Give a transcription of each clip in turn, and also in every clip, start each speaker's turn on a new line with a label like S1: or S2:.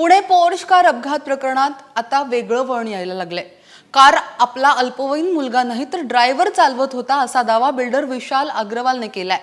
S1: Pune Porsche car अपघात प्रकरणात आता वेगळं वळण यायला लागलंय. कार आपला अल्पवयीन मुलगा नाही तर ड्रायव्हर चालवत होता असा दावा बिल्डर विशाल अग्रवालने केलाय.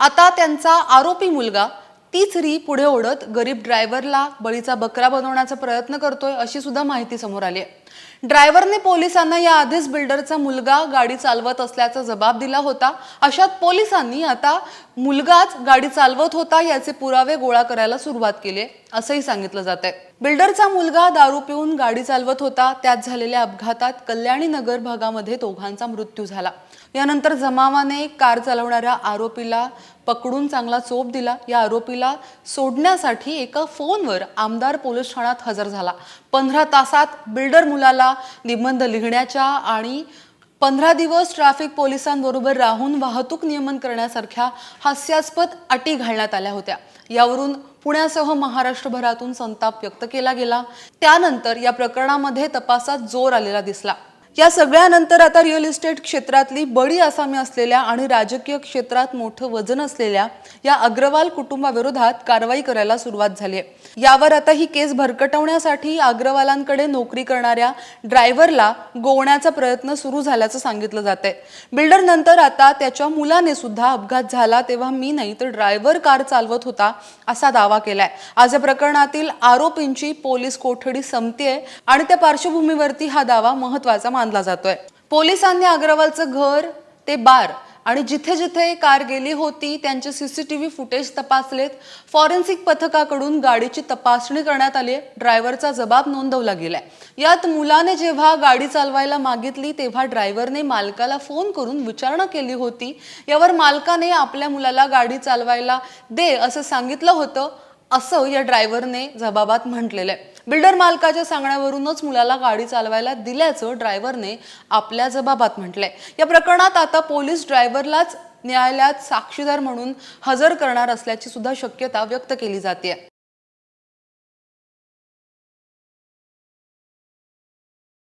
S1: आता त्यांचा आरोपी मुलगा तीच री पुढे ओढत गरीब ड्रायव्हरला बळीचा बकरा बनवण्याचा प्रयत्न करतोय अशी सुद्धा माहिती समोर आली आहे ड्रायव्हरने पोलिसांना या आधीच बिल्डरचा मुलगा गाडी चालवत असल्याचा जबाब दिला होता. अशात पोलिसांनी आता मुलगाच गाडी चालवत होता याचे पुरावे गोळा करायला सुरुवात केली असंही सांगितलं जात आहे. बिल्डरचा मुलगा दारू पिऊन गाडी चालवत होता त्यात झालेल्या अपघातात कल्याणी नगर भागामध्ये दोघांचा मृत्यू झाला. यानंतर जमावाने कार चालवणाऱ्या आरोपीला पकडून चांगला चोप दिला. या आरोपीला सोडण्यासाठी एका फोनवर आमदार पोलीस ठाण्यात हजर झाला. पंधरा तासात बिल्डर मुलाला निबंध लिहिण्याच्या आणि पंधरा दिवस ट्रॅफिक पोलिसांबरोबर राहून वाहतूक नियमन करण्यासारख्या हास्यास्पद अटी घालण्यात आल्या होत्या. यावरून पुण्यासह महाराष्ट्रभरातून संताप व्यक्त केला गेला. त्यानंतर या प्रकरणामध्ये तपासात जोर आलेला दिसला. या सगळ्यानंतर आता रिअल इस्टेट क्षेत्रातली बडी आसामी असलेल्या आणि राजकीय क्षेत्रात मोठं वजन असलेल्या या अग्रवाल कुटुंबाविरोधात कारवाई करायला सुरुवात झाली आहे. यावर आता ही केस भरकटवण्यासाठी अग्रवालांकडे नोकरी करणाऱ्या ड्रायव्हरला गोवण्याचा प्रयत्न सुरू झाल्याचं सांगितलं जात आहे. बिल्डर नंतर आता त्याच्या मुलाने सुद्धा अपघात झाला तेव्हा मी नाही तर ड्रायव्हर कार चालवत होता असा दावा केलाय. आज या प्रकरणातील आरोपींची पोलीस कोठडी संपतीये आणि त्या पार्श्वभूमीवरती हा दावा महत्त्वाचा मान बांधला जातोय. पोलिसांनी अग्रवालचं घर ते बार आणि जिथे जिथे कार गेली होती त्यांचे सीसीटीव्ही फुटेज तपासलेत. फॉरेन्सिक पथकाकडून गाडीची तपासणी करण्यात आली ड्रायव्हरचा जबाब नोंदवला गेलाय. यात मुलाने जेव्हा गाडी चालवायला मागितली तेव्हा ड्रायव्हरने मालकाला फोन करून विचारणा केली होती. यावर मालकाने आपल्या मुलाला गाडी चालवायला दे असं सांगितलं होतं. असं या ड्रायव्हरने जबाबात म्हटलेलं आहे. बिल्डर मालकाच्या सांगण्यावरूनच मुलाला गाडी चालवायला दिल्याचं ड्रायव्हरने आपल्या जबाबात म्हटलंय. या प्रकरणात आता पोलीस ड्रायव्हरलाच न्यायालयात साक्षीदार म्हणून हजर करणार असल्याची सुद्धा शक्यता व्यक्त केली जाते